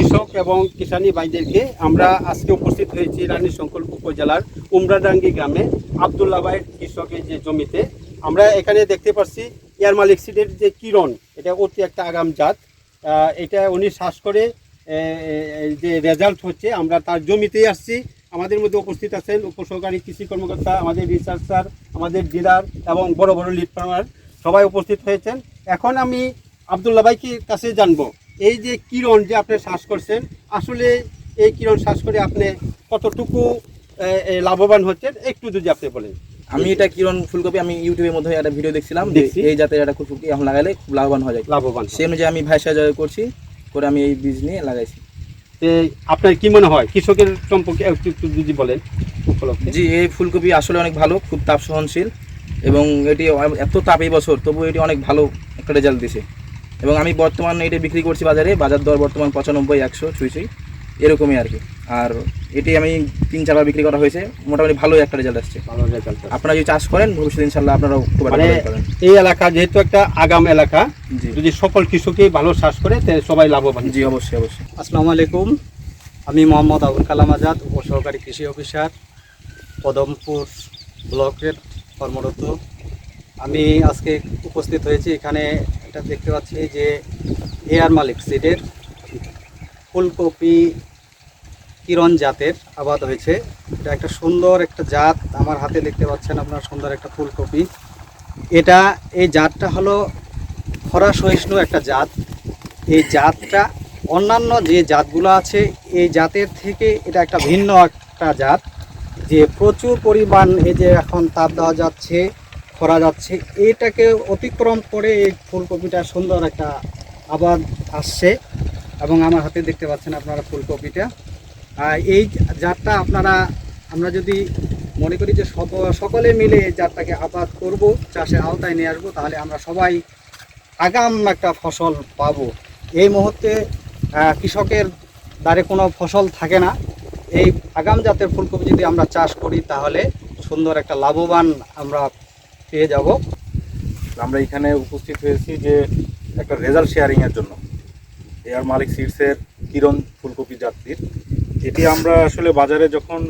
কৃষক এবং কিষানি ভাইদেরকে আমরা আজকে উপস্থিত হয়েছি রানী শঙ্কর উপজেলার উমরাডাঙ্গি গ্রামে আবদুল্লাহ ভাইয়ের কৃষকের যে জমিতে। আমরা এখানে দেখতে পাচ্ছি এয়ার মালিক সিডের যে কিরণ, এটা অতি একটা আগাম জাত। এটা উনি শ্বাস করে যে রেজাল্ট হচ্ছে, আমরা তার জমিতেই আসছি। আমাদের মধ্যে উপস্থিত আছেন উপসহকারী কৃষি কর্মকর্তা, আমাদের রিসার্চার আমাদের ডিলার এবং বড় বড় লিড ফার্মার সবাই উপস্থিত হয়েছেন। এখন আমি আবদুল্লাহ ভাইকে কাছে জানব। এই যে কিরণ যে আপনি শ্বাস করছেন আসলে এই কিরণ শ্বাস করে আপনি কতটুকু লাভবান হচ্ছেন? একটু যদি আপনি বলেন। আমি এটা কিরণ ফুলকপি আমি ইউটিউবের মধ্যে একটা ভিডিও দেখছিলাম এই জাতের একটা ফুলকপি এখন লাগালে খুব লাভবান হয়ে যায়। লাভবান। সেই অনুযায়ী আমি ভাই সাহায্য করছি করে আমি এই বীজ নিয়ে লাগাইছি। আপনার কি মনে হয়? কৃষকের সম্পর্কে একটু একটু যদি বলেন জি এই ফুলকপি আসলে অনেক ভালো খুব তাপ সহনশীল এবং এটি এত তাপ এই বছর তবু এটি অনেক ভালো একটা রেজাল্ট দিছে। এবং আমি বর্তমান এটা বিক্রি করছি বাজারে বাজার দর বর্তমান পঁচানব্বই একশো ছুঁই ছুঁই এরকমই আর কি। আর এটি আমি তিন চারবার বিক্রি করা হয়েছে মোটামুটি ভালো একটা রেজাল্ট আসছে। ভালো রেজাল্ট আপনারা যদি চাষ করেন ভবিষ্যতে ইনশাল্লাহ আপনারাও খুব মানে ভালো এই এলাকা যেহেতু একটা আগাম এলাকা যদি সকল কৃষকই ভালো চাষ করে তাহলে সবাই লাভবান জি অবশ্যই অবশ্যই। আসসালামু আলাইকুম। আমি মোহাম্মদ আবুল কালাম আজাদ উপসহকারী কৃষি অফিসার পদমপুর ব্লকের কর্মরত। আমি আজকে উপস্থিত হয়েছি এখানে এটা দেখতে পাচ্ছি যে এয়ার মালিক সিডের ফুলকপি কিরণ জাতের আবাদ হয়েছে। এটা একটা সুন্দর একটা জাত, আমার হাতে দেখতে পাচ্ছেন আপনার সুন্দর একটা ফুলকপি। এটা, এই জাতটা হলো খরা সহিষ্ণু একটা জাত। এই জাতটা, অন্যান্য যে জাতগুলো আছে, এই জাতের থেকে এটা একটা ভিন্ন একটা জাত। যে প্রচুর পরিমাণ এই যে এখন তাপ দেওয়া যাচ্ছে খরা যাচ্ছে। এটাকে অতিক্রম করে এই ফুলকপিটা সুন্দর একটা আবাদ আসছে এবং আমার হাতে দেখতে পাচ্ছেন আপনারা ফুলকপিটা। এই জাতটা আপনারা, আমরা যদি মনে করি যে সকলে মিলে এই জাতটাকে আবাদ করব, চাষের আওতায় নিয়ে আসব, তাহলে আমরা সবাই আগাম একটা ফসল পাব। এই মুহূর্তে কৃষকের দ্বারে কোনো ফসল থাকে না। এই আগাম জাতের ফুলকপি যদি আমরা চাষ করি, তাহলে সুন্দর একটা লাভবান আমরা পেয়ে যাব। আমরা এখানে উপস্থিত হয়েছি যে একটা রেজাল্ট শেয়ারিংয়ের জন্য। এয়ার মালিক সিডসের কিরণ ফুলকপি জাতির এটি আমরা আসলে বাজারে যখন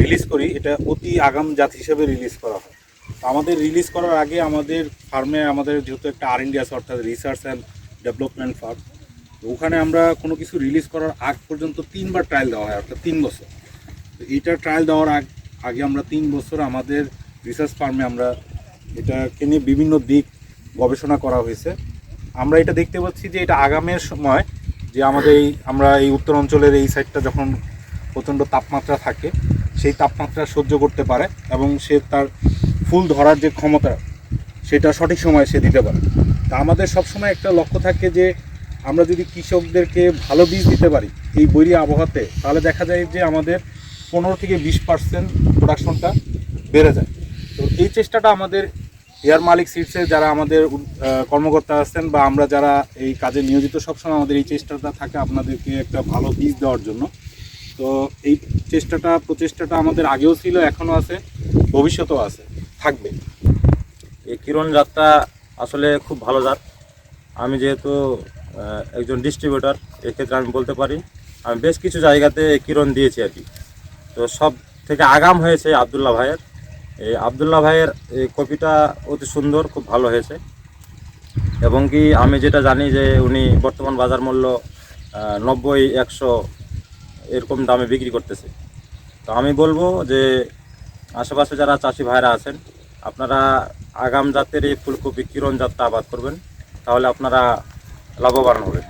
রিলিজ করি, এটা অতি আগাম জাত হিসেবে রিলিজ করা হয়। আমাদের রিলিজ করার আগে আমাদের ফার্মে আমাদের যেহেতু একটা আর আছে, অর্থাৎ রিসার্চ অ্যান্ড ডেভেলপমেন্ট ফার্ম ওখানে আমরা কোনো কিছু রিলিজ করার আগ পর্যন্ত তিনবার ট্রায়াল দেওয়া হয়, অর্থাৎ তিন বছর। তো ট্রায়াল দেওয়ার আগ, আগে আমরা তিন বছর আমাদের রিসার্চ ফার্মে আমরা এটাকে নিয়ে বিভিন্ন দিক গবেষণা করা হয়েছে। আমরা এটা দেখতে পাচ্ছি যে এটা আগামের সময় যে আমাদের এই, আমরা এই উত্তর অঞ্চলের এই সাইডটা যখন প্রচণ্ড তাপমাত্রা থাকে, সেই তাপমাত্রা সহ্য করতে পারে এবং সে তার ফুল ধরার যে ক্ষমতা, সেটা সঠিক সময়ে সে দিতে পারে। তা আমাদের সবসময় একটা লক্ষ্য থাকে যে আমরা যদি কৃষকদেরকে ভালো বীজ দিতে পারি এই বৈরী আবহাওয়াতে, তাহলে দেখা যায় যে আমাদের পনেরো থেকে বিশ পার্সেন্ট প্রোডাকশনটা বেড়ে যায়। তো এই চেষ্টাটা আমাদের এয়ার মালিক সিটসে যারা আমাদের কর্মকর্তা আছেন বা আমরা যারা এই কাজে নিয়োজিত সবসময় আমাদের এই চেষ্টাটা থাকে আপনাদেরকে একটা ভালো বীজ দেওয়ার জন্য। তো এই চেষ্টাটা, প্রচেষ্টাটা আমাদের আগেও ছিল, এখনও আছে, ভবিষ্যতেও আছে। থাকবে। এই কিরণ জাতটা আসলে খুব ভালো জাত আমি যেহেতু একজন ডিস্ট্রিবিউটার এক্ষেত্রে আমি বলতে পারি, আমি বেশ কিছু জায়গাতে কিরণ দিয়েছি আর কি। তো সব থেকে আগাম হয়েছে আবদুল্লাহ ভাইয়ের। এই আবদুল্লাহ ভাইয়ের এই কপিটা অতি সুন্দর, খুব ভালো হয়েছে। এবং কি আমি যেটা জানি যে উনি বর্তমান বাজার মূল্য নব্বই, একশো এরকম দামে বিক্রি করতেছে। তো আমি বলব যে আশেপাশে যারা চাষি ভাইরা আছেন, আপনারা আগাম জাতের এই ফুলকপি কিরণ জাতটা আবাদ করবেন, তাহলে আপনারা লাভবান হবেন।